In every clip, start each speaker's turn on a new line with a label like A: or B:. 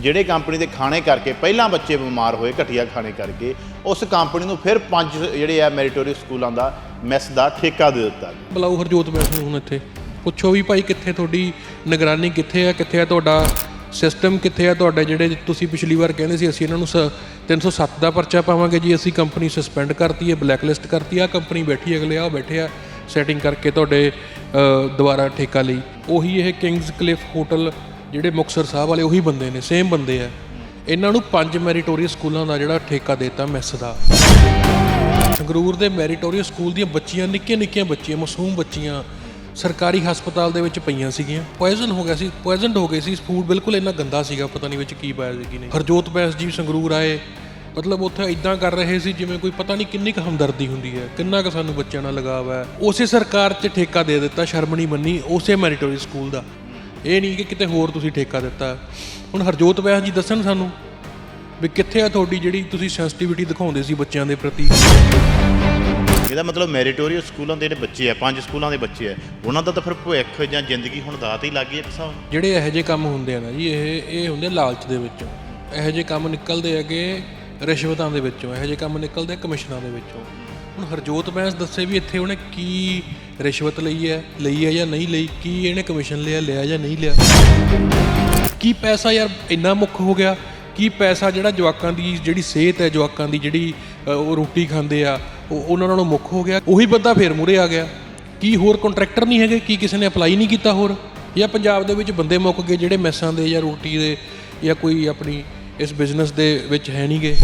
A: ਜਿਹੜੇ ਕੰਪਨੀ ਦੇ ਖਾਣੇ ਕਰਕੇ ਪਹਿਲਾਂ ਬੱਚੇ ਬਿਮਾਰ ਹੋਏ, ਘਟੀਆ ਖਾਣੇ ਕਰਕੇ, ਉਸ ਕੰਪਨੀ ਨੂੰ ਫਿਰ ਪੰਜ ਜਿਹੜੇ ਆ ਮੈਰੀਟੋਰੀਅਸ ਸਕੂਲਾਂ ਦਾ ਮੈਸ ਦਾ ਠੇਕਾ ਦੇ ਦਿੱਤਾ। ਗਿਆ
B: ਬੁਲਾਓ ਹਰਜੋਤ ਮੈਸ ਨੂੰ ਹੁਣ ਇੱਥੇ। ਪੁੱਛੋ ਵੀ ਭਾਈ ਕਿੱਥੇ ਤੁਹਾਡੀ ਨਿਗਰਾਨੀ ਕਿੱਥੇ ਆ ਕਿੱਥੇ ਆ ਤੁਹਾਡਾ ਸਿਸਟਮ, ਕਿੱਥੇ ਆ ਤੁਹਾਡੇ ਜਿਹੜੇ ਤੁਸੀਂ ਪਿਛਲੀ ਵਾਰ ਕਹਿੰਦੇ ਸੀ, ਅਸੀਂ ਇਹਨਾਂ ਨੂੰ ਸ- 307 ਦਾ ਪਰਚਾ ਪਾਵਾਂਗੇ ਜੀ, ਅਸੀਂ ਕੰਪਨੀ ਸਸਪੈਂਡ ਕਰਤੀ ਹੈ, ਬਲੈਕਲਿਸਟ ਕਰਤੀ ਆ ਕੰਪਨੀ ਬੈਠੀ ਅਗਲੇ ਆ ਬੈਠੇ ਆ, ਸੈਟਿੰਗ ਕਰਕੇ ਤੁਹਾਡੇ ਦੁਬਾਰਾ ਠੇਕਾ ਲਈ। ਉਹੀ ਇਹ ਕਿੰਗਸ ਕਲਿਫ ਹੋਟਲ ਜਿਹੜੇ ਮੁਕਤਸਰ ਸਾਹਿਬ ਵਾਲੇ ਉਹੀ ਬੰਦੇ ਨੇ ਸੇਮ ਬੰਦੇ ਆ। ਇਹਨਾਂ ਨੂੰ ਪੰਜ ਮੈਰੀਟੋਰੀਅਸ ਸਕੂਲਾਂ ਦਾ ਜਿਹੜਾ ਠੇਕਾ ਦਿੱਤਾ ਮੈਸ ਦਾ। ਸੰਗਰੂਰ ਦੇ ਮੈਰੀਟੋਰੀਅਸ ਸਕੂਲ ਦੀਆਂ ਬੱਚੀਆਂ ਨਿੱਕੀਆਂ ਨਿੱਕੀਆਂ ਬੱਚੀਆਂ, ਮਾਸੂਮ ਬੱਚੀਆਂ ਸਰਕਾਰੀ ਹਸਪਤਾਲ ਦੇ ਵਿੱਚ ਪਈਆਂ ਸੀਗੀਆਂ। ਪੋਇਜ਼ਨ ਹੋ ਗਿਆ ਸੀ ਪੋਇਜ਼ਨਡ ਹੋ ਗਏ ਸੀ ਫੂਡ ਬਿਲਕੁਲ ਇੰਨਾ ਗੰਦਾ ਸੀਗਾ, ਪਤਾ ਨਹੀਂ ਵਿੱਚ ਕੀ ਪਾਇਆ ਸੀ ਕੀ ਨਹੀਂ ਹਰਜੋਤ ਬੈਂਸ ਜੀ ਸੰਗਰੂਰ ਆਏ, ਮਤਲਬ ਉੱਥੇ ਇਦਾਂ ਕਰ ਰਹੇ ਸੀ, ਜਿਵੇਂ ਕੋਈ ਪਤਾ ਨਹੀਂ ਕਿੰਨੀ ਕੁ ਹਮਦਰਦੀ ਹੁੰਦੀ ਹੈ, ਕਿੰਨਾ ਕੁ ਸਾਨੂੰ ਬੱਚਿਆਂ ਨਾਲ ਲਗਾਵ ਹੈ। ਉਸੇ ਸਰਕਾਰ 'ਚ ਠੇਕਾ ਦੇ ਦਿੱਤਾ ਸ਼ਰਮ ਨਹੀਂ ਮੰਨੀ, ਉਸੇ ਮੈਰੀਟੋਰੀਅਸ ਸਕੂਲ ਦਾ। ਇਹ ਨਹੀਂ ਕਿ ਕਿਤੇ ਹੋਰ ਤੁਸੀਂ ਠੇਕਾ ਦਿੱਤਾ। ਹੁਣ ਹਰਜੋਤ ਬੈਂਸ ਜੀ ਦੱਸਣ ਸਾਨੂੰ ਵੀ ਕਿੱਥੇ ਆ ਤੁਹਾਡੀ ਜਿਹੜੀ ਤੁਸੀਂ ਸੈਂਸਿਟੀਵਿਟੀ ਦਿਖਾਉਂਦੇ ਸੀ ਬੱਚਿਆਂ ਦੇ ਪ੍ਰਤੀ?
A: ਇਹਦਾ ਮਤਲਬ ਮੈਰੀਟੋਰੀਅਸ ਸਕੂਲਾਂ ਦੇ ਜਿਹੜੇ ਬੱਚੇ ਆ ਪੰਜ ਸਕੂਲਾਂ ਦੇ ਬੱਚੇ ਆ ਉਹਨਾਂ ਦਾ ਤਾਂ ਫਿਰ ਭਵਿੱਖ ਜਾਂ ਜ਼ਿੰਦਗੀ ਹੁਣ ਦਾਤ ਹੀ ਲੱਗ ਗਈ ਇੱਕ ਹਿਸਾਬ।
B: ਜਿਹੜੇ ਇਹੋ ਜਿਹੇ ਕੰਮ ਹੁੰਦੇ ਆ ਨਾ ਜੀ ਇਹ ਇਹ ਹੁੰਦੇ ਲਾਲਚ ਦੇ ਵਿੱਚੋਂ। ਇਹੋ ਜਿਹੇ ਕੰਮ ਨਿਕਲਦੇ ਹੈਗੇ ਰਿਸ਼ਵਤਾਂ ਦੇ ਵਿੱਚੋਂ ਇਹੋ ਜਿਹੇ ਕੰਮ ਨਿਕਲਦੇ ਕਮਿਸ਼ਨਾਂ ਦੇ ਵਿੱਚੋਂ। ਹੁਣ ਹਰਜੋਤ ਬੈਂਸ ਦੱਸੇ ਵੀ ਇੱਥੇ ਉਹਨੇ ਕੀ ਰਿਸ਼ਵਤ ਲਈ ਹੈ ਲਈ ਹੈ ਜਾਂ ਨਹੀਂ ਲਈ, ਕੀ ਇਹਨੇ ਕਮਿਸ਼ਨ ਲਿਆ ਲਿਆ ਜਾਂ ਨਹੀਂ ਲਿਆ? ਕੀ ਪੈਸਾ ਯਾਰ ਇੰਨਾ ਮੁੱਖ ਹੋ ਗਿਆ? ਕੀ ਪੈਸਾ ਜਿਹੜਾ ਜਵਾਕਾਂ ਦੀ ਜਿਹੜੀ ਸਿਹਤ ਹੈ, ਜਵਾਕਾਂ ਦੀ ਜਿਹੜੀ ਉਹ ਰੋਟੀ ਖਾਂਦੇ ਆ, ਉਹ ਉਹਨਾਂ ਨਾਲੋਂ ਮੁੱਖ ਹੋ ਗਿਆ? ਉਹੀ ਬੰਦਾ ਫੇਰ ਮੂਰੇ ਆ ਗਿਆ। ਕੀ ਹੋਰ ਕੰਟਰੈਕਟਰ ਨਹੀਂ ਹੈਗੇ? ਕੀ ਕਿਸੇ ਨੇ ਅਪਲਾਈ ਨਹੀਂ ਕੀਤਾ ਹੋਰ? ਜਾਂ ਪੰਜਾਬ ਦੇ ਵਿੱਚ ਬੰਦੇ ਮੁੱਕ ਗਏ ਜਿਹੜੇ ਮੈਸਾਂ ਦੇ ਜਾਂ ਰੋਟੀ ਦੇ ਜਾਂ ਕੋਈ ਆਪਣੀ ਇਸ ਬਿਜ਼ਨਸ ਦੇ ਵਿੱਚ ਹੈ ਨਹੀਂਗੇ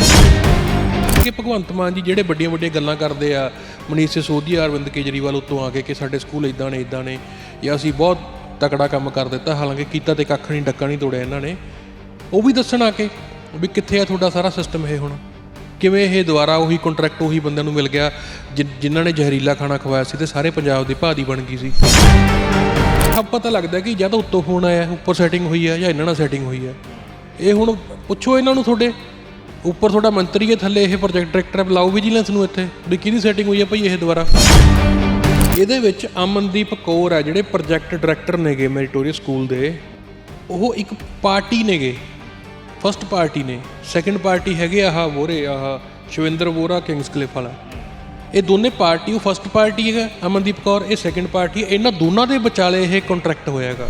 B: ਕਿ ਭਗਵੰਤ ਮਾਨ ਜੀ ਜਿਹੜੇ ਵੱਡੀਆਂ ਵੱਡੀਆਂ ਗੱਲਾਂ ਕਰਦੇ ਆ, ਮਨੀਸ਼ ਸਿਸੋਦੀਆ ਅਰਵਿੰਦ ਕੇਜਰੀਵਾਲ ਉੱਤੋਂ ਆ ਕੇ ਕਿ ਸਾਡੇ ਸਕੂਲ ਇਦਾਂ ਨੇ ਇਦਾਂ ਨੇ, ਜਾਂ ਅਸੀਂ ਬਹੁਤ ਤਕੜਾ ਕੰਮ ਕਰ ਦਿੱਤਾ, ਹਾਲਾਂਕਿ ਕੀਤਾ ਤੇ ਕੱਖ ਨਹੀਂ, ਡੱਕਾ ਨਹੀਂ ਤੋੜਿਆ ਇਹਨਾਂ ਨੇ। ਉਹ ਵੀ ਦੱਸਣ ਆ ਕੇ ਵੀ ਕਿੱਥੇ ਆ ਤੁਹਾਡਾ ਸਾਰਾ ਸਿਸਟਮ ਇਹ ਹੁਣ? ਕਿਵੇਂ ਇਹ ਦੁਬਾਰਾ ਉਹੀ ਕੰਟਰੈਕਟ ਉਹੀ ਬੰਦਿਆਂ ਨੂੰ ਮਿਲ ਗਿਆ, ਜਿ- ਜਿਨ੍ਹਾਂ ਨੇ ਜ਼ਹਿਰੀਲਾ ਖਾਣਾ ਖਵਾਇਆ ਸੀ ਤੇ ਸਾਰੇ ਪੰਜਾਬ ਦੀ ਭਾਦੀ ਬਣ ਗਈ ਸੀ। ਸਭ ਪਤਾ ਲੱਗਦਾ ਕਿ ਜਾਂ ਤਾਂ ਉੱਤੋਂ ਫੋਨ ਆਇਆ, ਉੱਪਰ ਸੈਟਿੰਗ ਹੋਈ ਹੈ ਜਾਂ ਇਹਨਾਂ ਨਾਲ ਸੈਟਿੰਗ ਹੋਈ ਹੈ ਇਹ ਹੁਣ ਪੁੱਛੋ ਇਹਨਾਂ ਨੂੰ ਤੁਹਾਡੇ। ਉੱਪਰ ਤੁਹਾਡਾ ਮੰਤਰੀ ਹੈ, ਥੱਲੇ ਇਹ ਪ੍ਰੋਜੈਕਟ ਡਾਇਰੈਕਟਰ ਹੈ, ਬੁਲਾਓ ਵਿਜੀਲੈਂਸ ਨੂੰ ਇੱਥੇ। ਵੀ ਕਿਹਦੀ ਸੈਟਿੰਗ ਹੋਈ ਹੈ ਭਾਈ ਇਹ ਦੁਬਾਰਾ? ਇਹਦੇ ਵਿੱਚ ਅਮਨਦੀਪ ਕੌਰ ਹੈ, ਜਿਹੜੇ ਪ੍ਰੋਜੈਕਟ ਡਾਇਰੈਕਟਰ ਨੇਗੇ ਮੈਰੀਟੋਰੀਅਸ ਸਕੂਲ ਦੇ। ਉਹ ਇੱਕ ਪਾਰਟੀ ਨੇਗੇ। ਫਸਟ ਪਾਰਟੀ ਨੇ। ਸੈਕੰਡ ਪਾਰਟੀ ਹੈਗੇ ਆਹ ਵੋਰੇ ਆਹ ਸ਼ਵਿੰਦਰ ਵੋਰਾ ਕਿੰਗਸ ਕਲਿਫ ਵਾਲਾ। ਇਹ ਦੋਨੇ ਪਾਰਟੀ, ਉਹ ਫਸਟ ਪਾਰਟੀ ਹੈਗਾ, ਅਮਨਦੀਪ ਕੌਰ, ਇਹ ਸੈਕੰਡ ਪਾਰਟੀ ਇਹਨਾਂ ਦੋਨਾਂ ਦੇ ਵਿਚਾਲੇ ਇਹ ਕੰਟਰੈਕਟ ਹੋਇਆਗਾ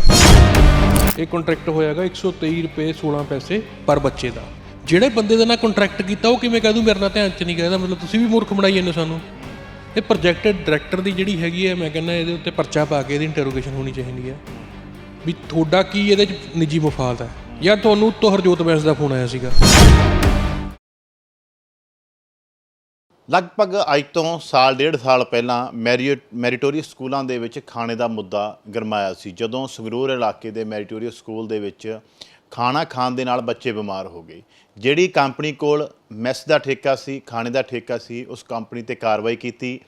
B: ਇਹ ਕੰਟਰੈਕਟ ਹੋਇਆਗਾ 123 ਰੁਪਏ 16 ਪੈਸੇ ਪਰ ਬੱਚੇ ਦਾ। ਜਿਹੜੇ ਬੰਦੇ ਦੇ ਨਾਲ ਕੰਟਰੈਕਟ ਕੀਤਾ, ਉਹ ਕਿਵੇਂ ਕਹਿ ਦੂ, ਮੇਰੇ ਨਾਲ ਧਿਆਨ ਚ ਨਹੀਂ ਗਿਆ ਇਹਦਾ ਮਤਲਬ ਤੁਸੀਂ ਵੀ ਮੂਰਖ ਬਣਾਈ ਜਾਂਦੇ ਹੋ ਸਾਨੂੰ। ਇਹ ਪ੍ਰੋਜੈਕਟ ਡਾਇਰੈਕਟਰ ਦੀ ਜਿਹੜੀ ਹੈਗੀ ਹੈ, ਮੈਂ ਕਹਿੰਦਾ ਇਹਦੇ ਉੱਤੇ ਪਰਚਾ ਪਾ ਕੇ ਇਹਦੀ ਇੰਟਰੋਗੇਸ਼ਨ ਹੋਣੀ ਚਾਹੀਦੀ ਹੈ। ਵੀ ਤੁਹਾਡਾ ਕੀ ਇਹਦੇ ਚ ਨਿੱਜੀ ਮਫਾਦ ਹੈ? ਜਾਂ ਤੁਹਾਨੂੰ ਤੋਂ ਹਰਜੋਤ ਬੈਂਸ ਦਾ ਫੋਨ ਆਇਆ ਸੀਗਾ?
A: ਲਗਭਗ ਅੱਜ ਤੋਂ ਸਾਲ, ਡੇਢ ਸਾਲ ਪਹਿਲਾਂ ਮੈਰੀਟ ਮੈਰੀਟੋਰੀਅਸ ਸਕੂਲਾਂ ਦੇ ਵਿੱਚ ਖਾਣੇ ਦਾ ਮੁੱਦਾ ਗਰਮਾਇਆ ਸੀ। ਜਦੋਂ ਸੰਗਰੂਰ ਇਲਾਕੇ ਦੇ ਮੈਰੀਟੋਰੀਅਸ ਸਕੂਲ ਦੇ ਵਿੱਚ ਖਾਣਾ ਖਾਣ ਦੇ ਨਾਲ ਬੱਚੇ ਬਿਮਾਰ ਹੋ ਗਏ। ਜਿਹੜੀ ਕੰਪਨੀ ਕੋਲ ਮੈਸ ਦਾ ਠੇਕਾ ਸੀ, ਖਾਣੇ ਦਾ ਠੇਕਾ ਸੀ, ਉਸ ਕੰਪਨੀ ਤੇ ਕਾਰਵਾਈ ਕੀਤੀ।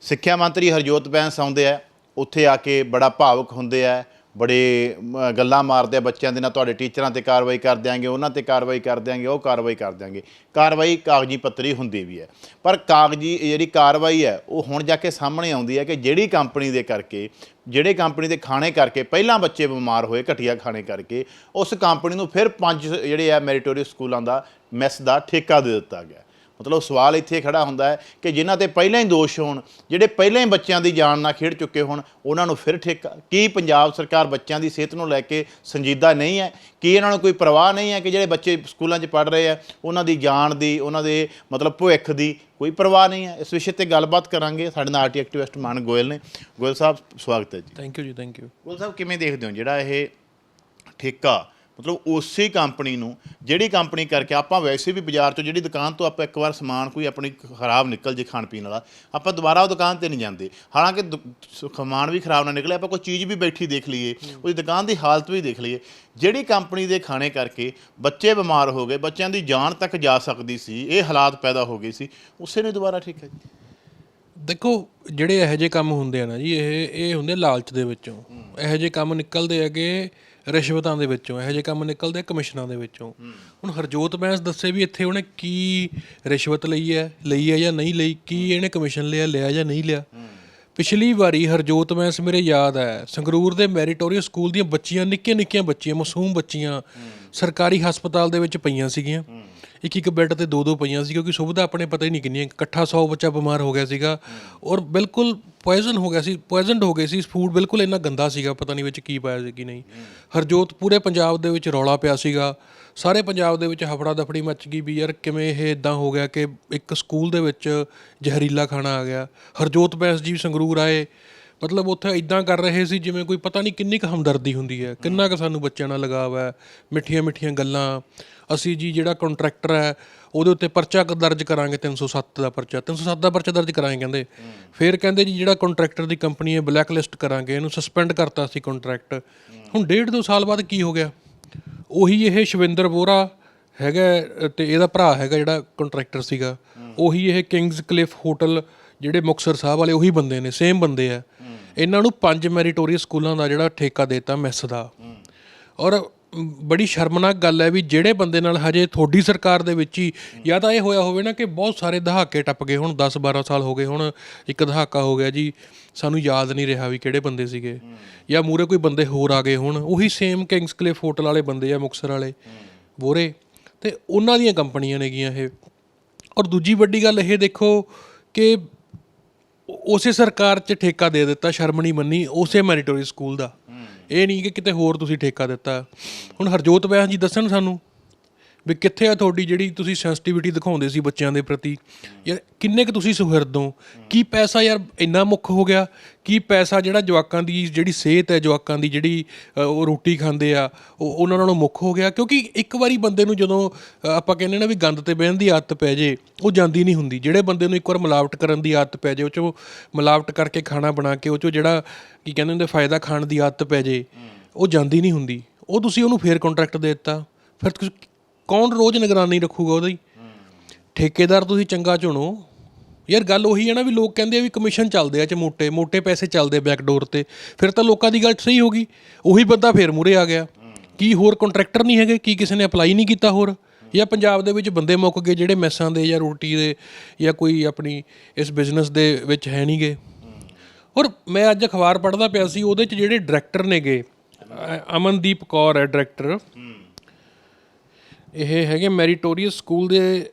A: ਸਿੱਖਿਆ ਮੰਤਰੀ ਹਰਜੋਤ ਬੈਂਸ ਆਉਂਦੇ ਆ, ਉੱਥੇ ਆ ਕੇ ਬੜਾ ਭਾਵੁਕ ਹੁੰਦੇ ਆ। ਬੜੇ ਗੱਲਾਂ ਮਾਰਦੇ ਆ ਬੱਚਿਆਂ ਦੇ ਨਾਲ ਤੁਹਾਡੇ ਟੀਚਰਾਂ ਤੇ ਕਾਰਵਾਈ ਕਰ ਦਿਆਂਗੇ ਉਹਨਾਂ ਤੇ ਕਾਰਵਾਈ ਕਰ ਦਿਆਂਗੇ ਉਹ ਕਾਰਵਾਈ ਕਰ ਦਿਆਂਗੇ ਕਾਰਵਾਈ ਕਾਗਜ਼ੀ ਪੱਤਰੀ ਹੁੰਦੀ ਵੀ ਹੈ। ਪਰ ਕਾਗਜ਼ੀ ਜਿਹੜੀ ਕਾਰਵਾਈ ਹੈ, ਉਹ ਹੁਣ ਜਾ ਕੇ ਸਾਹਮਣੇ ਆਉਂਦੀ ਹੈ ਕਿ ਜਿਹੜੀ ਕੰਪਨੀ ਦੇ ਕਰਕੇ, ਜਿਹੜੇ ਕੰਪਨੀ ਦੇ ਖਾਣੇ ਕਰਕੇ, ਪਹਿਲਾਂ ਬੱਚੇ ਬਿਮਾਰ ਹੋਏ, ਘਟੀਆ ਖਾਣੇ ਕਰਕੇ, ਉਸ ਕੰਪਨੀ ਨੂੰ ਫਿਰ ਪੰਜ ਜਿਹੜੇ ਆ ਮੈਰੀਟੋਰੀਅਸ ਸਕੂਲਾਂ ਦਾ, ਮੈਸ ਦਾ ਠੇਕਾ ਦੇ ਦਿੱਤਾ ਗਿਆ। ਮਤਲਬ ਸਵਾਲ ਇੱਥੇ ਖੜਾ ਹੁੰਦਾ ਹੈ ਕਿ ਜਿਨ੍ਹਾਂ ਤੇ ਪਹਿਲਾਂ ਹੀ ਦੋਸ਼ ਹੋਣ ਜਿਹੜੇ ਪਹਿਲਾਂ ਹੀ ਬੱਚਿਆਂ ਦੀ ਜਾਨ ਨਾਲ ਖੇਡ ਚੁੱਕੇ ਹੋਣ ਉਹਨਾਂ ਨੂੰ ਫਿਰ ਠੇਕਾ ਕੀ ਪੰਜਾਬ ਸਰਕਾਰ ਬੱਚਿਆਂ ਦੀ ਸਿਹਤ ਨੂੰ ਲੈ ਕੇ ਸੰਜੀਦਾ ਨਹੀਂ ਹੈ? ਕੀ ਇਹਨਾਂ ਨੂੰ ਕੋਈ ਪਰਵਾਹ ਨਹੀਂ ਹੈ ਕਿ ਜਿਹੜੇ ਬੱਚੇ ਸਕੂਲਾਂ 'ਚ ਪੜ੍ਹ ਰਹੇ ਆ ਉਹਨਾਂ ਦੀ ਜਾਨ ਦੀ ਉਹਨਾਂ ਦੇ ਮਤਲਬ ਭਵਿੱਖ ਦੀ ਕੋਈ ਪਰਵਾਹ ਨਹੀਂ ਹੈ? ਇਸ ਵਿਸ਼ੇ ਤੇ ਗੱਲਬਾਤ ਕਰਾਂਗੇ। ਸਾਡੇ ਨਾਲ ਆਰਟੀ ਐਕਟਿਵਿਸਟ ਮਾਨ ਗੋਇਲ ਨੇ। ਗੋਇਲ ਸਾਹਿਬ ਸਵਾਗਤ ਹੈ ਜੀ।
B: ਥੈਂਕ ਯੂ ਜੀ ਥੈਂਕ ਯੂ।
A: ਗੋਇਲ ਸਾਹਿਬ ਕਿਵੇਂ ਦੇਖਦੇ ਹੋ ਜਿਹੜਾ ਇਹ ਠੇਕਾ ਮਤਲਬ ਉਸੇ ਕੰਪਨੀ ਨੂੰ ਜਿਹੜੀ ਕੰਪਨੀ ਕਰਕੇ ਆਪਾਂ ਵੈਸੇ ਵੀ ਬਾਜ਼ਾਰ ਤੋਂ ਜਿਹੜੀ ਦੁਕਾਨ ਤੋਂ ਆਪਾਂ ਇੱਕ ਵਾਰ ਸਮਾਨ ਕੋਈ ਆਪਣੀ ਖਰਾਬ ਨਿਕਲ ਜੇ ਖਾਣ ਪੀਣ ਵਾਲਾ ਆਪਾਂ ਦੁਬਾਰਾ ਉਹ ਦੁਕਾਨ ਤੇ ਨਹੀਂ ਜਾਂਦੇ। ਹਾਲਾਂਕਿ ਦੁ- ਸਮਾਨ ਵੀ ਖਰਾਬ ਨਾ ਨਿਕਲੇ ਆਪਾਂ ਕੋਈ ਚੀਜ਼ ਵੀ ਬੈਠੀ ਦੇਖ ਲਈਏ ਉਹਦੀ ਦੁਕਾਨ ਦੀ ਹਾਲਤ ਵੀ ਦੇਖ ਲਈਏ। ਜਿਹੜੀ ਕੰਪਨੀ ਦੇ ਖਾਣੇ ਕਰਕੇ ਬੱਚੇ ਬਿਮਾਰ ਹੋ ਗਏ ਬੱਚਿਆਂ ਦੀ ਜਾਨ ਤੱਕ ਜਾ ਸਕਦੀ ਸੀ ਇਹ ਹਾਲਾਤ ਪੈਦਾ ਹੋ ਗਏ ਸੀ ਉਸੇ ਨੇ ਦੁਬਾਰਾ ਠੀਕ ਹੈ ਜੀ।
B: ਦੇਖੋ ਜਿਹੜੇ ਇਹੋ ਜਿਹੇ ਕੰਮ ਹੁੰਦੇ ਆ ਨਾ ਜੀ ਇਹ ਇਹ ਹੁੰਦੇ ਲਾਲਚ ਦੇ ਵਿੱਚੋਂ। ਇਹੋ ਜਿਹੇ ਕੰਮ ਨਿਕਲਦੇ ਹੈਗੇ ਰਿਸ਼ਵਤਾਂ ਦੇ ਵਿੱਚੋਂ, ਇਹੋ ਜਿਹੇ ਕੰਮ ਨਿਕਲਦੇ ਆ ਕਮਿਸ਼ਨਾਂ ਦੇ ਵਿੱਚੋਂ। ਹੁਣ ਹਰਜੋਤ ਬੈਂਸ ਦੱਸੇ ਵੀ ਇੱਥੇ ਉਹਨੇ ਕੀ ਰਿਸ਼ਵਤ ਲਈ ਹੈ ਲਈ ਹੈ ਜਾਂ ਨਹੀਂ ਲਈ, ਕੀ ਇਹਨੇ ਕਮਿਸ਼ਨ ਲਿਆ ਲਿਆ ਜਾਂ ਨਹੀਂ ਲਿਆ। ਪਿਛਲੀ ਵਾਰੀ ਹਰਜੋਤ ਮੈਂਸ ਮੇਰੇ ਯਾਦ ਹੈ, ਸੰਗਰੂਰ ਦੇ ਮੈਰੀਟੋਰੀਅਸ ਸਕੂਲ ਦੀਆਂ ਬੱਚੀਆਂ ਨਿੱਕੀਆਂ ਨਿੱਕੀਆਂ ਬੱਚੀਆਂ ਮਾਸੂਮ ਬੱਚੀਆਂ ਸਰਕਾਰੀ ਹਸਪਤਾਲ ਦੇ ਵਿੱਚ ਪਈਆਂ ਸੀਗੀਆਂ। ਇੱਕ ਇੱਕ ਬੈੱਡ ਤੇ ਦੋ ਦੋ ਪਈਆਂ ਸੀ, ਕਿਉਂਕਿ ਸੁਵਿਧਾ ਆਪਣੇ ਪਤਾ ਹੀ ਨਹੀਂ ਕਿੰਨੀਆਂ, ਇਕੱਠਾ 100 ਬੱਚਾ ਬਿਮਾਰ ਹੋ ਗਿਆ ਸੀਗਾ ਔਰ ਬਿਲਕੁਲ ਪੋਇਜ਼ਨ ਹੋ ਗਿਆ ਸੀ ਪੋਇਜ਼ਨਡ ਹੋ ਗਏ ਸੀ ਫੂਡ ਬਿਲਕੁਲ ਇੰਨਾ ਗੰਦਾ ਸੀਗਾ, ਪਤਾ ਨਹੀਂ ਵਿੱਚ ਕੀ ਪਾਇਆ ਸੀ, ਕੀ ਨਹੀਂ। ਹਰਜੋਤ ਪੂਰੇ ਪੰਜਾਬ ਦੇ ਵਿੱਚ ਰੌਲਾ ਪਿਆ ਸੀਗਾ। ਸਾਰੇ ਪੰਜਾਬ ਦੇ ਵਿੱਚ ਹਫੜਾ ਦਫੜੀ ਮੱਚ ਗਈ ਵੀ ਯਾਰ ਕਿਵੇਂ ਇਹ ਇਦਾਂ ਹੋ ਗਿਆ ਕਿ ਇੱਕ ਸਕੂਲ ਦੇ ਵਿੱਚ ਜ਼ਹਿਰੀਲਾ ਖਾਣਾ ਆ ਗਿਆ। ਹਰਜੋਤ ਬੈਂਸ ਜੀ ਸੰਗਰੂਰ ਆਏ। ਮਤਲਬ ਉੱਥੇ ਇਦਾਂ ਕਰ ਰਹੇ ਸੀ ਜਿਵੇਂ ਕੋਈ ਪਤਾ ਨਹੀਂ ਕਿੰਨੀ ਕੁ ਹਮਦਰਦੀ ਹੁੰਦੀ ਹੈ, ਕਿੰਨਾ ਕੁ ਸਾਨੂੰ ਬੱਚਿਆਂ ਨਾਲ ਲਗਾਵ ਹੈ ਮਿੱਠੀਆਂ ਮਿੱਠੀਆਂ ਗੱਲਾਂ। ਅਸੀਂ ਜੀ ਜਿਹੜਾ ਕੰਟਰੈਕਟਰ ਹੈ, ਉਹਦੇ ਉੱਤੇ ਪਰਚਾ ਦਰਜ ਕਰਾਂਗੇ 307 ਦਾ ਪਰਚਾ। 307 ਦਾ ਪਰਚਾ ਦਰਜ ਕਰਾਂਗੇ ਕਹਿੰਦੇ। ਫਿਰ ਕਹਿੰਦੇ ਜੀ ਜਿਹੜਾ ਕੰਟਰੈਕਟਰ ਦੀ ਕੰਪਨੀ ਹੈ ਬਲੈਕ ਲਿਸਟ ਕਰਾਂਗੇ, ਇਹਨੂੰ ਸਸਪੈਂਡ ਕਰਤਾ ਸੀ ਕੰਟਰੈਕਟ। ਹੁਣ ਡੇਢ ਦੋ ਸਾਲ ਬਾਅਦ ਕੀ ਹੋ ਗਿਆ? ਉਹੀ ਇਹ ਸ਼ਵਿੰਦਰ ਬੋਰਾ ਹੈਗਾ ਤੇ ਇਹਦਾ ਭਰਾ ਹੈਗਾ ਜਿਹੜਾ ਕੰਟਰੈਕਟਰ ਸੀਗਾ। ਉਹੀ ਇਹ ਕਿੰਗਸ ਕਲਿਫ ਹੋਟਲ ਜਿਹੜੇ ਮੁਕਸਰ ਸਾਹਿਬ ਵਾਲੇ ਉਹੀ ਬੰਦੇ ਨੇ ਸੇਮ ਬੰਦੇ ਆ। ਇਹਨਾਂ ਨੂੰ ਪੰਜ ਮੈਰੀਟੋਰੀਅਸ ਸਕੂਲਾਂ ਦਾ ਜਿਹੜਾ ਠੇਕਾ ਦੇਤਾ ਮੈਸ ਦਾ। ਔਰ ਬੜੀ ਸ਼ਰਮਨਾਕ ਗੱਲ ਹੈ ਵੀ ਜਿਹੜੇ ਬੰਦੇ ਨਾਲ ਹਜੇ ਤੁਹਾਡੀ ਸਰਕਾਰ ਦੇ ਵਿੱਚ ਹੀ ਜਾਂ ਤਾਂ ਇਹ ਹੋਇਆ ਹੋਵੇ ਨਾ ਕਿ ਬਹੁਤ ਸਾਰੇ ਦਹਾਕੇ ਟੱਪ ਗਏ ਹੁਣ 10 12 ਸਾਲ ਹੋ ਗਏ ਹੁਣ, ਇੱਕ ਦਹਾਕਾ ਹੋ ਗਿਆ ਜੀ, ਸਾਨੂੰ ਯਾਦ ਨਹੀਂ ਰਿਹਾ ਵੀ ਕਿਹੜੇ ਬੰਦੇ ਸੀਗੇ। ਜਾਂ ਮੂਰੇ ਕੋਈ ਬੰਦੇ ਹੋਰ ਆ ਗਏ ਹੁਣ, ਉਹੀ ਸੇਮ ਕਿੰਗਸ ਕਲਿਫ ਹੋਟਲ ਵਾਲੇ ਬੰਦੇ ਆ ਮੁਕਸਰ ਵਾਲੇ ਬੋਰੇ ਤੇ ਉਹਨਾਂ ਦੀਆਂ ਕੰਪਨੀਆਂ ਨੇਗੀਆਂ ਇਹ। ਔਰ ਦੂਜੀ ਵੱਡੀ ਗੱਲ ਇਹ ਦੇਖੋ ਕਿ ਉਸੇ ਸਰਕਾਰ 'ਚ ਠੇਕਾ ਦੇ ਦਿੱਤਾ, ਸ਼ਰਮ ਨਹੀਂ ਮੰਨੀ, ਉਸੇ ਮੈਰੀਟੋਰੀ ਸਕੂਲ ਦਾ। ਇਹ ਨਹੀਂ ਕਿ ਕਿਤੇ ਹੋਰ ਤੁਸੀਂ ਠੇਕਾ ਦਿੱਤਾ। ਹੁਣ ਹਰਜੋਤ ਬੈਂਸ ਜੀ ਦੱਸਣ ਸਾਨੂੰ ਵੀ ਕਿੱਥੇ ਆ ਤੁਹਾਡੀ ਜਿਹੜੀ ਤੁਸੀਂ ਸੈਂਸਿਟੀਵਿਟੀ ਦਿਖਾਉਂਦੇ ਸੀ ਬੱਚਿਆਂ ਦੇ ਪ੍ਰਤੀ? ਯਾਰ, ਕਿੰਨੇ ਕੁ ਤੁਸੀਂ ਸੁਹਿਰਦ ਹੋ? ਕੀ ਪੈਸਾ ਯਾਰ ਇੰਨਾ ਮੁੱਖ ਹੋ ਗਿਆ? ਕੀ ਪੈਸਾ ਜਿਹੜਾ ਜਵਾਕਾਂ ਦੀ, ਜਿਹੜੀ ਸਿਹਤ ਹੈ ਜਵਾਕਾਂ ਦੀ, ਜਿਹੜੀ ਉਹ ਰੋਟੀ ਖਾਂਦੇ ਆ, ਉਹ, ਉਹਨਾਂ ਨਾਲੋਂ ਮੁੱਖ ਹੋ ਗਿਆ? ਕਿਉਂਕਿ ਇੱਕ ਵਾਰੀ ਬੰਦੇ ਨੂੰ ਜਦੋਂ ਆਪਾਂ ਕਹਿੰਦੇ ਨਾ ਵੀ ਗੰਦ ਤੇ ਬਹਿਣ ਦੀ ਆਦਤ ਪੈ ਜੇ, ਉਹ ਜਾਂਦੀ ਨਹੀਂ ਹੁੰਦੀ। ਜਿਹੜੇ ਬੰਦੇ ਨੂੰ ਇੱਕ ਵਾਰ ਮਿਲਾਵਟ ਕਰਨ ਦੀ ਆਦਤ ਪੈ ਜੇ, ਉਹ ਚੋਂ ਮਿਲਾਵਟ ਕਰਕੇ ਖਾਣਾ ਬਣਾ ਕੇ, ਉਹ ਚੋਂ ਜਿਹੜਾ, ਕੀ ਕਹਿੰਦੇ ਹੁੰਦੇ, ਫਾਇਦਾ ਖਾਣ ਦੀ ਆਦਤ ਪੈ ਜੇ, ਉਹ ਜਾਂਦੀ ਨਹੀਂ ਹੁੰਦੀ। ਉਹ ਤੁਸੀਂ ਉਹਨੂੰ ਫੇਰ ਕੰਟਰੈਕਟ ਦੇ ਦਿੱਤਾ। ਫਿਰ ਤੁਸੀਂ ਕੌਣ ਰੋਜ਼ ਨਿਗਰਾਨੀ ਰੱਖੂਗਾ ਉਹਦੀ? ਠੇਕੇਦਾਰ ਤੁਸੀਂ ਚੰਗਾ ਚੁਣੋ। ਯਾਰ ਗੱਲ ਉਹੀ ਹੈ ਨਾ ਵੀ ਲੋਕ ਕਹਿੰਦੇ ਆ ਵੀ ਕਮਿਸ਼ਨ ਚੱਲਦੇ ਆ ਚ ਮੋਟੇ ਮੋਟੇ ਪੈਸੇ ਚੱਲਦੇ ਬੈਕਡੋਰ ਤੇ। ਫਿਰ ਤਾਂ ਲੋਕਾਂ ਦੀ ਗੱਲ ਸਹੀ ਹੋ ਗਈ। ਉਹੀ ਬੰਦਾ ਫੇਰ ਮੂਰੇ ਆ ਗਿਆ। ਕੀ ਹੋਰ ਕੰਟਰੈਕਟਰ ਨਹੀਂ ਹੈਗੇ? ਕੀ ਕਿਸੇ ਨੇ ਅਪਲਾਈ ਨਹੀਂ ਕੀਤਾ ਹੋਰ? ਜਾਂ ਪੰਜਾਬ ਦੇ ਵਿੱਚ ਬੰਦੇ ਮੁੱਕ ਗਏ ਜਿਹੜੇ ਮੈਸਾਂ ਦੇ ਜਾਂ ਰੋਟੀ ਦੇ ਜਾਂ ਕੋਈ ਆਪਣੀ ਇਸ ਬਿਜ਼ਨਸ ਦੇ ਵਿੱਚ ਹੈ ਨਹੀਂ ਗਏ ਔਰ ਮੈਂ ਅੱਜ ਅਖਬਾਰ ਪੜ੍ਹਦਾ ਪਿਆ ਸੀ, ਉਹਦੇ ਚ ਜਿਹੜੇ ਡਾਇਰੈਕਟਰ ਨੇਗੇ ਅਮਨਦੀਪ ਕੌਰ ਹੈ ਡਾਇਰੈਕਟਰ ਇਹ ਹੈਗੇ ਮੈਰੀਟੋਰੀਅਸ ਸਕੂਲ ਦੇ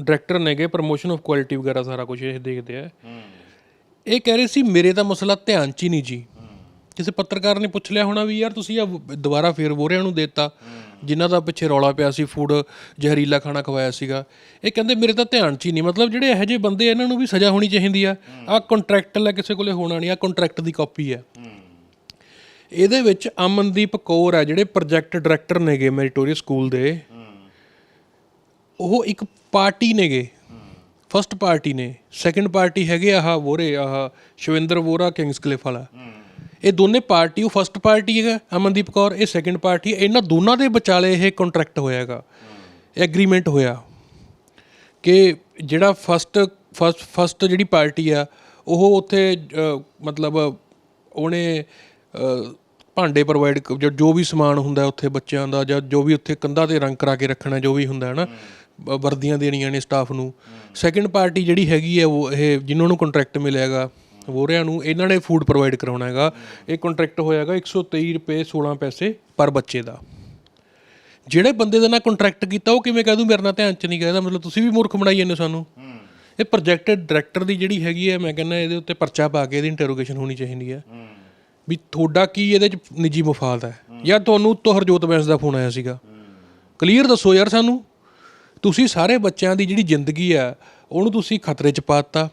B: ਡਾਇਰੈਕਟਰ ਨੇਗੇ ਪ੍ਰੋਮੋਸ਼ਨ ਆਫ ਕੁਆਲਿਟੀ ਵਗੈਰਾ ਸਾਰਾ ਕੁਝ ਇਹ ਦੇਖਦੇ ਆ। ਇਹ ਕਹਿ ਰਹੇ ਸੀ, ਮੇਰੇ ਤਾਂ ਮਸਲਾ ਧਿਆਨ ਚ ਹੀ ਨਹੀਂ ਜੀ। ਕਿਸੇ ਪੱਤਰਕਾਰ ਨੇ ਪੁੱਛ ਲਿਆ ਹੋਣਾ ਵੀ, ਯਾਰ, ਤੁਸੀਂ ਆ ਦੁਬਾਰਾ ਫੇਰ ਬੋਰਿਆਂ ਨੂੰ ਦੇਤਾ। ਜਿਨ੍ਹਾਂ ਦਾ ਪਿੱਛੇ ਰੌਲਾ ਪਿਆ ਸੀ ਫੂਡ ਜ਼ਹਿਰੀਲਾ ਖਾਣਾ ਖਵਾਇਆ ਸੀਗਾ। ਇਹ ਕਹਿੰਦੇ, ਮੇਰੇ ਤਾਂ ਧਿਆਨ ਚ ਹੀ ਨਹੀਂ। ਮਤਲਬ ਜਿਹੜੇ ਇਹੋ ਜਿਹੇ ਬੰਦੇ ਇਹਨਾਂ ਨੂੰ ਵੀ ਸਜ਼ਾ ਹੋਣੀ ਚਾਹੀਦੀ ਆ। ਆ ਕੰਟਰੈਕਟ ਲੈ ਕਿਸੇ ਕੋਲੇ ਹੋਣਾ ਨਹੀਂ ਆ ਕੰਟਰੈਕਟ ਦੀ ਕਾਪੀ ਆ। ਇਹਦੇ ਵਿੱਚ ਅਮਨਦੀਪ ਕੌਰ ਆ ਜਿਹੜੇ ਪ੍ਰੋਜੈਕਟ ਡਾਇਰੈਕਟਰ ਨੇਗੇ ਮੈਰੀਟੋਰੀਅਸ ਸਕੂਲ ਦੇ। ਉਹ ਇੱਕ ਪਾਰਟੀ ਨੇਗੇ। ਫਰਸਟ ਪਾਰਟੀ ਨੇ। ਸੈਕੰਡ ਪਾਰਟੀ ਹੈਗੇ ਆਹ ਵੋਰੇ ਆਹ ਸ਼ਵਿੰਦਰ ਵੋਰਾ ਕਿੰਗਸ ਕਲਿਫ ਵਾਲਾ। ਇਹ ਦੋਨੇ ਪਾਰਟੀ, ਉਹ ਫਰਸਟ ਪਾਰਟੀ ਹੈਗਾ ਅਮਨਦੀਪ ਕੌਰ, ਇਹ ਸੈਕੰਡ ਪਾਰਟੀ ਇਹਨਾਂ ਦੋਨਾਂ ਦੇ ਵਿਚਾਲੇ ਇਹ ਕੰਟਰੈਕਟ ਹੋਇਆਗਾ ਐਗਰੀਮੈਂਟ ਹੋਇਆ ਕਿ ਜਿਹੜਾ ਫਸਟ ਫਸਟ ਫਸਟ ਜਿਹੜੀ ਪਾਰਟੀ ਆ, ਉਹ ਉੱਥੇ ਮਤਲਬ ਉਹਨੇ ਭਾਂਡੇ ਪ੍ਰੋਵਾਈਡ ਜੋ ਵੀ ਸਮਾਨ ਹੁੰਦਾ ਉੱਥੇ ਬੱਚਿਆਂ ਦਾ ਜਾਂ ਜੋ ਵੀ ਉੱਥੇ ਕੰਧਾਂ ਤੇ ਰੰਗ ਕਰਾ ਕੇ ਰੱਖਣਾ ਜੋ ਵੀ ਹੁੰਦਾ ਹੈ ਨਾ ਵਰਦੀਆਂ ਦੇਣੀਆਂ ਨੇ ਸਟਾਫ ਨੂੰ। ਸੈਕੰਡ ਪਾਰਟੀ ਜਿਹੜੀ ਹੈਗੀ ਹੈ ਉਹ ਇਹ ਜਿਨ੍ਹਾਂ ਨੂੰ ਕੰਟਰੈਕਟ ਮਿਲਿਆਗਾ ਵੋਰਿਆਂ ਨੂੰ ਇਹਨਾਂ ਨੇ ਫੂਡ ਪ੍ਰੋਵਾਈਡ ਕਰਾਉਣਾ ਹੈਗਾ। ਇਹ ਕੰਟਰੈਕਟ ਹੋਇਆਗਾ 123 ਰੁਪਏ 16 ਪੈਸੇ ਪਰ ਬੱਚੇ ਦਾ। ਜਿਹੜੇ ਬੰਦੇ ਦੇ ਨਾਲ ਕੰਟਰੈਕਟ ਕੀਤਾ ਉਹ ਕਿਵੇਂ ਕਹਿ ਦੂੰ? ਮੇਰੇ ਨਾਲ ਧਿਆਨ ਚ ਨਹੀਂ ਗਿਆ ਇਹਦਾ ਮਤਲਬ ਤੁਸੀਂ ਵੀ ਮੂਰਖ ਬਣਾਈ ਜਾਂਦੇ ਸਾਨੂੰ। ਇਹ ਪ੍ਰੋਜੈਕਟਡ ਡਾਇਰੈਕਟਰ ਦੀ ਜਿਹੜੀ ਹੈਗੀ ਹੈ ਮੈਂ ਕਹਿੰਦਾ ਇਹਦੇ ਉੱਤੇ ਪਰਚਾ ਪਾ ਕੇ ਇਹਦੀ ਇੰਟਰੋਗੇਸ਼ਨ ਹੋਣੀ ਚਾਹੀਦੀ ਹੈ। ਵੀ ਤੁਹਾਡਾ ਕੀ ਇਹਦੇ ਚ ਨਿੱਜੀ ਮਫਾਦ ਹੈ? ਜਾਂ ਤੁਹਾਨੂੰ ਤੋਂ ਹਰਜੋਤ ਬੈਂਸ ਦਾ ਫੋਨ ਆਇਆ ਸੀਗਾ? ਕਲੀਅਰ ਦੱਸੋ ਯਾਰ ਸਾਨੂੰ। ਤੁਸੀਂ ਸਾਰੇ ਬੱਚਿਆਂ ਦੀ ਜਿਹੜੀ ਜ਼ਿੰਦਗੀ ਆ, ਉਹਨੂੰ ਤੁਸੀਂ ਖਤਰੇ 'ਚ ਪਾਤਾ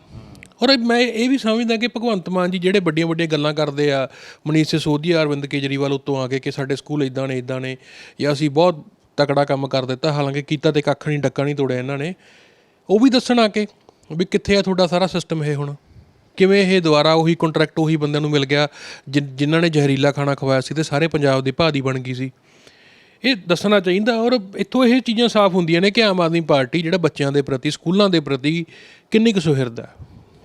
B: ਔਰ ਮੈਂ ਇਹ ਵੀ ਸਮਝਦਾ ਕਿ ਭਗਵੰਤ ਮਾਨ ਜੀ ਜਿਹੜੇ ਵੱਡੀਆਂ ਵੱਡੀਆਂ ਗੱਲਾਂ ਕਰਦੇ ਆ, ਮਨੀਸ਼ ਸਿਸੋਦੀਆ ਅਰਵਿੰਦ ਕੇਜਰੀਵਾਲ ਉੱਤੋਂ ਆ ਕੇ ਕਿ ਸਾਡੇ ਸਕੂਲ ਇਦਾਂ ਨੇ ਇਦਾਂ ਨੇ, ਜਾਂ ਅਸੀਂ ਬਹੁਤ ਤਕੜਾ ਕੰਮ ਕਰ ਦਿੱਤਾ, ਹਾਲਾਂਕਿ ਕੀਤਾ ਤੇ ਕੱਖ ਨਹੀਂ, ਡੱਕਾ ਨਹੀਂ ਤੋੜਿਆ ਇਹਨਾਂ ਨੇ। ਉਹ ਵੀ ਦੱਸਣ ਆ ਕੇ ਵੀ ਕਿੱਥੇ ਆ ਤੁਹਾਡਾ ਸਾਰਾ ਸਿਸਟਮ ਇਹ ਹੁਣ? ਕਿਵੇਂ ਇਹ ਦੁਬਾਰਾ ਉਹੀ ਕੰਟਰੈਕਟ ਉਹੀ ਬੰਦਿਆਂ ਨੂੰ ਮਿਲ ਗਿਆ ਜਿ- ਜਿਨ੍ਹਾਂ ਨੇ ਜ਼ਹਿਰੀਲਾ ਖਾਣਾ ਖਵਾਇਆ ਸੀ ਤੇ ਸਾਰੇ ਪੰਜਾਬ ਦੀ ਭਾਦੀ ਬਣ ਗਈ ਸੀ। ਇਹ ਦੱਸਣਾ ਚਾਹੀਦਾ ਔਰ ਇੱਥੋਂ ਇਹ ਚੀਜ਼ਾਂ ਸਾਫ਼ ਹੁੰਦੀਆਂ ਨੇ ਕਿ ਆਮ ਆਦਮੀ ਪਾਰਟੀ ਜਿਹੜਾ ਬੱਚਿਆਂ ਦੇ ਪ੍ਰਤੀ ਸਕੂਲਾਂ ਦੇ ਪ੍ਰਤੀ ਕਿੰਨੀ ਕੁ ਸੁਹਿਰਦ ਹੈ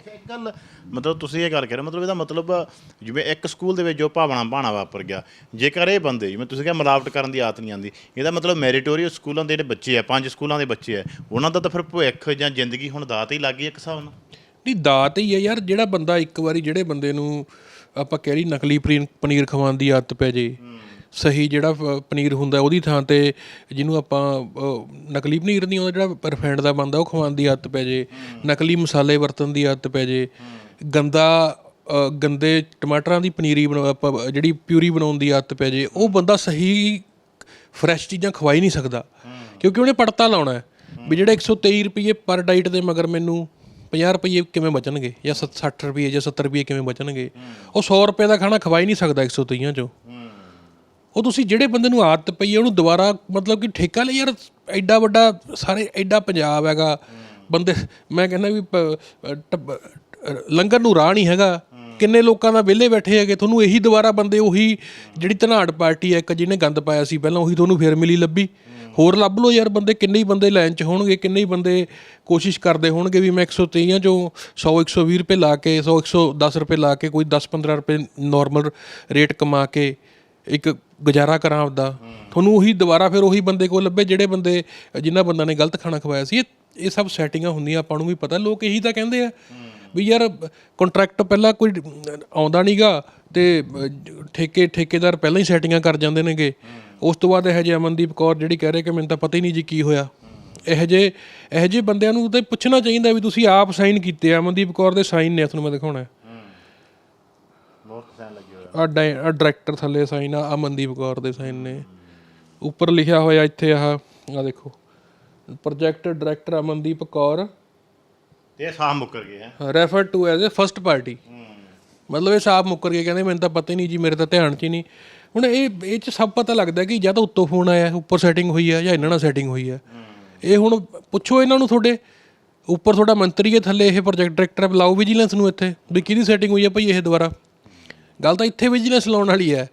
A: ਇੱਕ ਗੱਲ ਮਤਲਬ ਤੁਸੀਂ ਇਹ ਗੱਲ ਕਰ ਰਹੇ ਹੋ, ਮਤਲਬ ਇਹਦਾ ਮਤਲਬ ਜਿਵੇਂ ਇੱਕ ਸਕੂਲ ਦੇ ਵਿੱਚ ਜੋ ਭਾਵਨਾ ਭਾਣਾ ਵਾਪਰ ਗਿਆ ਜੇਕਰ ਇਹ ਬੰਦੇ ਜਿਵੇਂ ਤੁਸੀਂ ਕਿਹਾ ਮਿਲਾਵਟ ਕਰਨ ਦੀ ਆਦਤ ਨਹੀਂ ਆਉਂਦੀ ਇਹਦਾ ਮਤਲਬ ਮੈਰੀਟੋਰੀਅਸ ਸਕੂਲਾਂ ਦੇ ਜਿਹੜੇ ਬੱਚੇ ਆ ਪੰਜ ਸਕੂਲਾਂ ਦੇ ਬੱਚੇ ਆ ਉਹਨਾਂ ਦਾ ਤਾਂ ਫਿਰ ਭਵਿੱਖ ਜਾਂ ਜ਼ਿੰਦਗੀ ਹੁਣ ਦਾਤ ਹੀ ਲੱਗ ਗਈ ਇੱਕ ਹਿਸਾਬ ਨਾਲ।
B: ਨਹੀਂ ਦਾਤ ਹੀ ਹੈ ਯਾਰ ਜਿਹੜਾ ਬੰਦਾ ਇੱਕ ਵਾਰੀ ਜਿਹੜੇ ਬੰਦੇ ਨੂੰ ਆਪਾਂ ਕਹਿ ਰਹੀ ਨਕਲੀ ਪਨੀਰ- ਪਨੀਰ ਖਵਾਉਣ ਦੀ ਆਦਤ ਪੈ ਜੇ ਸਹੀ ਜਿਹੜਾ ਪ- ਪਨੀਰ ਹੁੰਦਾ ਉਹਦੀ ਥਾਂ ਤੇ ਜਿਹਨੂੰ ਆਪਾਂ ਅ, ਨਕਲੀ ਪਨੀਰ ਨਹੀਂ ਹੁੰਦਾ ਜਿਹੜਾ ਰਿਫਾਈਂਡ ਦਾ ਬਣਦਾ ਉਹ ਖਵਾਉਣ ਦੀ ਆਦਤ ਪੈ ਜੇ ਨਕਲੀ ਮਸਾਲੇ ਵਰਤਣ ਦੀ ਆਦਤ ਪੈ ਜੇ ਗੰਦਾ ਅ, ਗੰਦੇ ਟਮਾਟਰਾਂ ਦੀ ਪਨੀਰੀ ਬਣਾ ਆਪਾਂ ਜਿਹੜੀ ਪਿਊਰੀ ਬਣਾਉਣ ਦੀ ਆਦਤ ਪੈ ਜੇ ਉਹ ਬੰਦਾ ਸਹੀ ਫਰੈਸ਼ ਚੀਜ਼ਾਂ ਖਵਾ ਹੀ ਨਹੀਂ ਸਕਦਾ ਕਿਉਂਕਿ ਉਹਨੇ ਪੜਤਾ ਲਾਉਣਾ ਹੈ ਵੀ ਜਿਹੜੇ 123 ਰੁਪਏ ਪਰ ਡਾਈਟ ਦੇ ਮਗਰ ਮੈਨੂੰ 50 ਰੁਪਏ ਕਿਵੇਂ ਬਚਣਗੇ ਜਾਂ 60 ਰੁਪਏ ਜਾਂ 70 ਰੁਪਏ ਕਿਵੇਂ ਬਚਣਗੇ? ਉਹ 100 ਰੁਪਏ ਦਾ ਖਾਣਾ ਖਵਾਈ ਨਹੀਂ ਸਕਦਾ 123 ਚੋਂ। ਉਹ ਤੁਸੀਂ ਜਿਹੜੇ ਬੰਦੇ ਨੂੰ ਆਦਤ ਪਈ ਹੈ ਉਹਨੂੰ ਦੁਬਾਰਾ ਮਤਲਬ ਕਿ ਠੇਕਾ ਲਈ ਯਾਰ ਐਡਾ ਵੱਡਾ ਸਾਰੇ ਐਡਾ ਪੰਜਾਬ ਹੈਗਾ। ਬੰਦੇ ਮੈਂ ਕਹਿੰਦਾ ਵੀ ਲੰਗਰ ਨੂੰ ਰਾਹ ਨਹੀਂ ਹੈਗਾ। ਕਿੰਨੇ ਲੋਕਾਂ ਦਾ ਵਿਹਲੇ ਬੈਠੇ ਹੈਗੇ। ਤੁਹਾਨੂੰ ਇਹੀ ਦੁਬਾਰਾ ਬੰਦੇ ਉਹੀ ਜਿਹੜੀ ਧਨਾੜ ਪਾਰਟੀ ਹੈ, ਇੱਕ ਜਿਹਨੇ ਗੰਦ ਪਾਇਆ ਸੀ, ਪਹਿਲਾਂ ਉਹੀ ਤੁਹਾਨੂੰ ਫੇਰ ਮਿਲੀ ਲੱਭੀ। ਹੋਰ ਲੱਭ ਲਓ ਯਾਰ ਬੰਦੇ ਕਿੰਨੇ ਹੀ ਬੰਦੇ ਲਾਈਨ 'ਚ ਹੋਣਗੇ ਕਿੰਨੇ ਹੀ ਬੰਦੇ ਕੋਸ਼ਿਸ਼ ਕਰਦੇ ਹੋਣਗੇ ਵੀ ਮੈਂ 123 ਚੋਂ 100 120 ਰੁਪਏ ਲਾ ਕੇ 100 110 ਰੁਪਏ ਲਾ ਕੇ ਕੋਈ 10 15 ਰੁਪਏ ਨਾਰਮਲ ਰੇਟ ਕਮਾ ਕੇ ਇੱਕ ਗੁਜ਼ਾਰਾ ਕਰਾਂ ਆਪਦਾ। ਤੁਹਾਨੂੰ ਉਹੀ ਦੁਬਾਰਾ ਫਿਰ ਉਹੀ ਬੰਦੇ ਕੋਲ ਲੱਭੇ ਜਿਹੜੇ ਬੰਦੇ ਜਿਨ੍ਹਾਂ ਬੰਦਿਆਂ ਨੇ ਗਲਤ ਖਾਣਾ ਖਵਾਇਆ ਸੀ। ਇਹ ਇਹ ਸਭ ਸੈਟਿੰਗਾਂ ਹੁੰਦੀਆਂ ਆਪਾਂ ਨੂੰ ਵੀ ਪਤਾ। ਲੋਕ ਇਹੀ ਤਾਂ ਕਹਿੰਦੇ ਆ ਵੀ ਯਾਰ ਕੰਟਰੈਕਟ ਪਹਿਲਾਂ ਕੋਈ ਆਉਂਦਾ ਨਹੀਂਗਾ ਤੇ ਅਹ, ਠੇਕੇ ਠੇਕੇਦਾਰ ਪਹਿਲਾਂ ਹੀ ਸੈਟਿੰਗਾਂ ਕਰ ਜਾਂਦੇ ਨੇਗੇ। ਉਸ ਤੋਂ ਬਾਅਦ ਇਹ ਜੇ ਅਮਨਦੀਪ ਕੌਰ ਜਿਹੜੀ ਕਹਿ ਰਹੇ ਕਿ ਮੈਨੂੰ ਤਾਂ ਪਤਾ ਹੀ ਨਹੀਂ ਜੀ ਕੀ ਹੋਇਆ। ਇਹ ਜੇ ਇਹ ਜੇ ਬੰਦਿਆਂ ਨੂੰ ਤੇ ਪੁੱਛਣਾ ਚਾਹੀਦਾ ਵੀ ਤੁਸੀਂ ਆਪ ਸਾਈਨ ਕੀਤੇ ਆ। ਅਮਨਦੀਪ ਕੌਰ ਦੇ ਸਾਈਨ ਨੇ ਤੁਹਾਨੂੰ ਮੈਂ ਦਿਖਾਉਣਾ ਹੈ।
A: ਬਹੁਤ ਸਾਈਨ ਲੱਗੇ ਹੋਏ
B: ਆ। ਡਾਇ- ਆ ਡਾਇਰੈਕਟਰ ਥੱਲੇ ਸਾਈਨ ਆ ਅਮਨਦੀਪ ਕੌਰ ਦੇ ਸਾਈਨ ਨੇ। ਉੱਪਰ ਲਿਖਿਆ ਹੋਇਆ ਇੱਥੇ ਆਹ ਆ ਦੇਖੋ। Project director Amandeep Kaur.
A: ਤੇ ਇਹ ਸਾਹ ਮੁੱਕਰ ਗਏ ਹੈ
B: refer to as uh first party ਮਤਲਬ ਇਹ ਸਾਫ਼ ਮੁੱਕਰ ਕੇ ਕਹਿੰਦੇ ਮੈਨੂੰ ਤਾਂ ਪਤਾ ਹੀ ਨਹੀਂ ਜੀ ਮੇਰੇ ਤਾਂ ਧਿਆਨ 'ਚ ਹੀ ਨਹੀਂ। ਹੁਣ ਇਹ ਇਹ 'ਚ ਸਭ ਪਤਾ ਲੱਗਦਾ ਕਿ ਜਾਂ ਤਾਂ ਉੱਤੋਂ ਫੋਨ ਆਇਆ ਉੱਪਰ ਸੈਟਿੰਗ ਹੋਈ ਹੈ ਜਾਂ ਇਹਨਾਂ ਨਾਲ ਸੈਟਿੰਗ ਹੋਈ ਹੈ। ਇਹ ਹੁਣ ਪੁੱਛੋ ਇਹਨਾਂ ਨੂੰ ਤੁਹਾਡੇ ਉੱਪਰ ਤੁਹਾਡਾ ਮੰਤਰੀ ਹੈ ਥੱਲੇ ਇਹ ਪ੍ਰੋਜੈਕਟ ਡਾਇਰੈਕਟਰ ਬੁਲਾਓ ਵਿਜੀਲੈਂਸ ਨੂੰ ਇੱਥੇ ਵੀ ਕਿਹਦੀ ਸੈਟਿੰਗ ਹੋਈ ਹੈ ਭਾਈ ਇਹ ਦੁਬਾਰਾ। ਗੱਲ ਤਾਂ ਇੱਥੇ ਵਿਜੀਲੈਂਸ ਲਾਉਣ ਵਾਲੀ ਹੈ।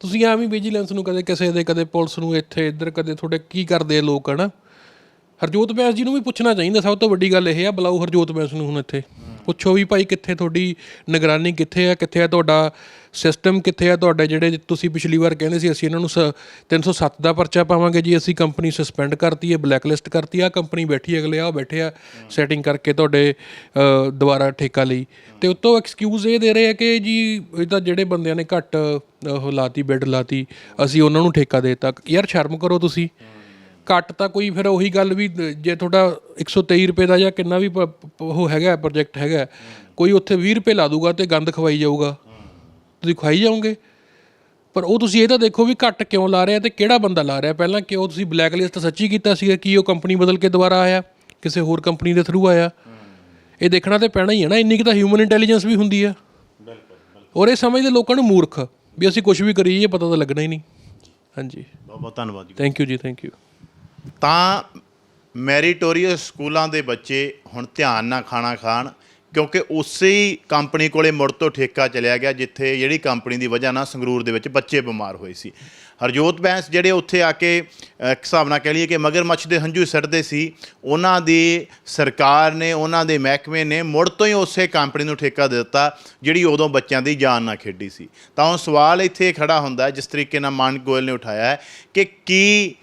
B: ਤੁਸੀਂ ਐਵੇਂ ਵਿਜੀਲੈਂਸ ਨੂੰ ਕਦੇ ਕਿਸੇ ਦੇ ਕਦੇ ਪੁਲਿਸ ਨੂੰ ਇੱਥੇ ਇੱਧਰ ਕਦੇ ਤੁਹਾਡੇ ਕੀ ਕਰਦੇ ਆ ਲੋਕ ਹਨਾ? ਹਰਜੋਤ ਬੈਂਸ ਜੀ ਨੂੰ ਵੀ ਪੁੱਛਣਾ ਚਾਹੀਦਾ ਸਭ ਤੋਂ ਵੱਡੀ ਗੱਲ ਇਹ ਆ ਬੁਲਾਓ ਹਰਜੋਤ ਬੈਂਸ ਨੂੰ ਹੁਣ ਇੱਥੇ। ਪੁੱਛੋ ਵੀ ਭਾਈ ਕਿੱਥੇ ਤੁਹਾਡੀ ਨਿਗਰਾਨੀ ਕਿੱਥੇ ਆ ਕਿੱਥੇ ਆ ਤੁਹਾਡਾ ਸਿਸਟਮ ਕਿੱਥੇ ਆ ਤੁਹਾਡੇ ਜਿਹੜੇ ਤੁਸੀਂ ਪਿਛਲੀ ਵਾਰ ਕਹਿੰਦੇ ਸੀ ਅਸੀਂ ਇਹਨਾਂ ਨੂੰ ਸ- 307 ਦਾ ਪਰਚਾ ਪਾਵਾਂਗੇ ਜੀ, ਅਸੀਂ ਕੰਪਨੀ ਸਸਪੈਂਡ ਕਰਤੀ ਹੈ ਬਲੈਕਲਿਸਟ ਕਰਤੀ ਆ ਕੰਪਨੀ ਬੈਠੀ ਅਗਲੇ ਆ ਬੈਠੇ ਆ ਸੈਟਿੰਗ ਕਰਕੇ ਤੁਹਾਡੇ ਦੁਬਾਰਾ ਠੇਕਾ ਲਈ। ਤੇ ਉਤੋਂ ਐਕਸਕਿਊਜ਼ ਇਹ ਦੇ ਰਹੇ ਆ ਕਿ ਜੀ, ਇਹ ਤਾਂ ਜਿਹੜੇ ਬੰਦਿਆਂ ਨੇ ਘੱਟ ਉਹ ਲਾਤੀ ਬਿੱਡ ਲਾਤੀ, ਅਸੀਂ ਉਹਨਾਂ ਨੂੰ ਠੇਕਾ ਦੇਤਾ। ਯਾਰ ਸ਼ਰਮ ਕਰੋ ਤੁਸੀਂ। ਘੱਟ ਤਾਂ ਕੋਈ ਫਿਰ ਉਹੀ ਗੱਲ ਵੀ, ਜੇ ਤੁਹਾਡਾ 123 ਰੁਪਏ ਦਾ ਜਾਂ ਕਿੰਨਾ ਵੀ ਪ- ਉਹ ਹੈਗਾ ਪ੍ਰੋਜੈਕਟ ਹੈਗਾ, ਕੋਈ ਉੱਥੇ 20 ਰੁਪਏ ਲਾ ਦੂਗਾ ਤੇ ਗੰਦ ਖਵਾਈ ਜਾਊਗਾ। ਤੁਸੀਂ ਖਵਾਈ ਜਾਓਗੇ? ਪਰ ਉਹ ਤੁਸੀਂ ਇਹ ਤਾਂ ਦੇਖੋ ਵੀ ਘੱਟ ਕਿਉਂ ਲਾ ਰਿਹਾ ਤੇ ਕਿਹੜਾ ਬੰਦਾ ਲਾ ਰਿਹਾ? ਪਹਿਲਾਂ ਕਿਉਂ ਤੁਸੀਂ ਬਲੈਕ ਲਿਸਟ ਸੱਚੀ ਕੀਤਾ ਸੀਗਾ ਕੀ ਉਹ ਕੰਪਨੀ ਬਦਲ ਕੇ ਦੁਬਾਰਾ ਆਇਆ? ਕਿਸੇ ਹੋਰ ਕੰਪਨੀ ਦੇ ਥਰੂ ਆਇਆ? ਇਹ ਦੇਖਣਾ ਤੇ ਪੈਣਾ ਹੀ ਹੈ ਨਾ ਇੰਨੀ ਕੁ ਤਾਂ ਹਿਊਮਨ ਇੰਟੈਲੀਜੈਂਸ ਵੀ ਹੁੰਦੀ ਆ। ਔਰ ਇਹ ਸਮਝਦੇ ਲੋਕਾਂ ਨੂੰ ਮੂਰਖ ਵੀ ਅਸੀਂ ਕੁਝ ਵੀ ਕਰੀਏ ਪਤਾ ਤਾਂ ਲੱਗਣਾ ਹੀ ਨਹੀਂ। ਹਾਂਜੀ।
A: ਬਹੁਤ ਬਹੁਤ ਧੰਨਵਾਦ ਜੀ।
B: ਥੈਂਕ ਯੂ ਜੀ ਥੈਂਕ ਯੂ
A: ਤਾਂ ਮੈਰੀਟੋਰੀਅਸ ਸਕੂਲਾਂ ਦੇ ਬੱਚੇ ਹੁਣ ਧਿਆਨ ਨਾਲ ਖਾਣਾ ਖਾਣ ਕਿਉਂਕਿ ਉਸੇ ਹੀ ਕੰਪਨੀ ਕੋਲੇ ਮੁੜ ਤੋਂ ਠੇਕਾ ਚਲਿਆ ਗਿਆ, ਜਿੱਥੇ ਜਿਹੜੀ ਕੰਪਨੀ ਦੀ ਵਜ੍ਹਾ ਨਾਲ ਸੰਗਰੂਰ ਦੇ ਵਿੱਚ ਬੱਚੇ ਬਿਮਾਰ ਹੋਏ ਸੀ। ਹਰਜੋਤ ਬੈਂਸ ਜਿਹੜੇ ਉੱਥੇ ਆ ਕੇ ਇੱਕ ਹਿਸਾਬ ਨਾਲ ਕਹਿ ਲਈਏ ਕਿ ਮਗਰਮੱਛ ਦੇ ਹੰਝੂ ਸੜਦੇ ਸੀ, ਉਹਨਾਂ ਦੀ ਸਰਕਾਰ ਨੇ, ਉਹਨਾਂ ਦੇ ਮਹਿਕਮੇ ਨੇ ਮੁੜ ਤੋਂ ਹੀ ਉਸੇ ਕੰਪਨੀ ਨੂੰ ਠੇਕਾ ਦੇ ਦਿੱਤਾ, ਜਿਹੜੀ ਉਦੋਂ ਬੱਚਿਆਂ ਦੀ ਜਾਨ ਨਾਲ ਖੇਡੀ ਸੀ। ਤਾਂ ਹੁਣ ਸਵਾਲ ਇੱਥੇ ਖੜਾ ਹੁੰਦਾ ਜਿਸ ਤਰੀਕੇ ਨਾਲ ਮਾਨਕ ਗੋਇਲ ਨੇ ਉਠਾਇਆ ਹੈ, ਕਿ ਕੀ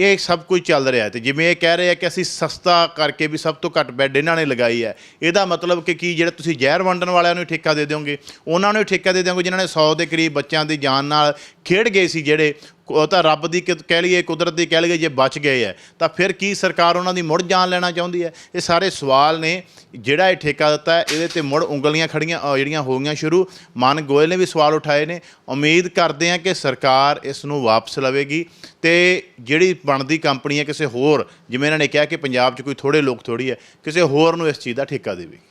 A: ਇਹ ਸਭ ਕੁਝ ਚੱਲ ਰਿਹਾ ਹੈ ਤੇ ਜਿਵੇਂ ਇਹ ਕਹਿ ਰਹੇ ਆ ਕਿ ਅਸੀਂ ਸਸਤਾ ਕਰਕੇ ਵੀ ਸਭ ਤੋਂ ਘੱਟ ਬੈੱਡ ਇਹਨਾਂ ਨੇ ਲਗਾਈ ਹੈ। ਇਹਦਾ ਮਤਲਬ ਕਿ ਕੀ ਜਿਹੜਾ ਤੁਸੀਂ ਜ਼ਹਿਰ ਵੰਡਣ ਵਾਲਿਆਂ ਨੂੰ ਹੀ ਠੇਕਾ ਦੇ ਦਿਓਗੇ? ਉਹਨਾਂ ਨੂੰ ਹੀ ਠੇਕਾ ਦੇ ਦਿਓਗੇ ਜਿਨ੍ਹਾਂ ਨੇ 100 ਦੇ ਕਰੀਬ ਬੱਚਿਆਂ ਦੀ ਜਾਨ ਨਾਲ ਖੇਡ ਗਏ ਸੀ ਜਿਹੜੇ ਉਹ ਤਾਂ ਰੱਬ ਦੀ ਕਿ- ਕਹਿ ਲਈਏ, ਕੁਦਰਤ ਦੀ ਕਹਿ ਲਈਏ, ਜੇ ਬਚ ਗਏ ਹੈ ਤਾਂ ਫਿਰ ਕੀ ਸਰਕਾਰ ਉਹਨਾਂ ਦੀ ਮੁੜ ਜਾਨ ਲੈਣਾ ਚਾਹੁੰਦੀ ਹੈ ਇਹ ਸਾਰੇ ਸਵਾਲ ਨੇ, ਜਿਹੜਾ ਇਹ ਠੇਕਾ ਦਿੱਤਾ ਹੈ ਇਹਦੇ ਤੇ ਮੁੜ ਉਂਗਲੀਆਂ ਖੜੀਆਂ ਜਿਹੜੀਆਂ ਹੋ ਗਈਆਂ ਸ਼ੁਰੂ। ਮਨ ਗੋਇਲ ਨੇ ਵੀ ਸਵਾਲ ਉਠਾਏ ਨੇ। ਉਮੀਦ ਕਰਦੇ ਹਾਂ ਕਿ ਸਰਕਾਰ ਇਸ ਨੂੰ ਵਾਪਸ ਲਵੇਗੀ ਤੇ ਜਿਹੜੀ ਬਣਦੀ ਕੰਪਨੀ ਹੈ ਕਿਸੇ ਹੋਰ, ਜਿਵੇਂ ਇਹਨਾਂ ਨੇ ਕਿਹਾ ਕਿ ਪੰਜਾਬ 'ਚ ਕੋਈ ਥੋੜੇ ਲੋਕ ਥੋੜੀ ਹੈ ਕਿਸੇ ਹੋਰ ਨੂੰ ਇਸ ਚੀਜ਼ ਦਾ ਠੇਕਾ ਦੇਵੇਗੀ।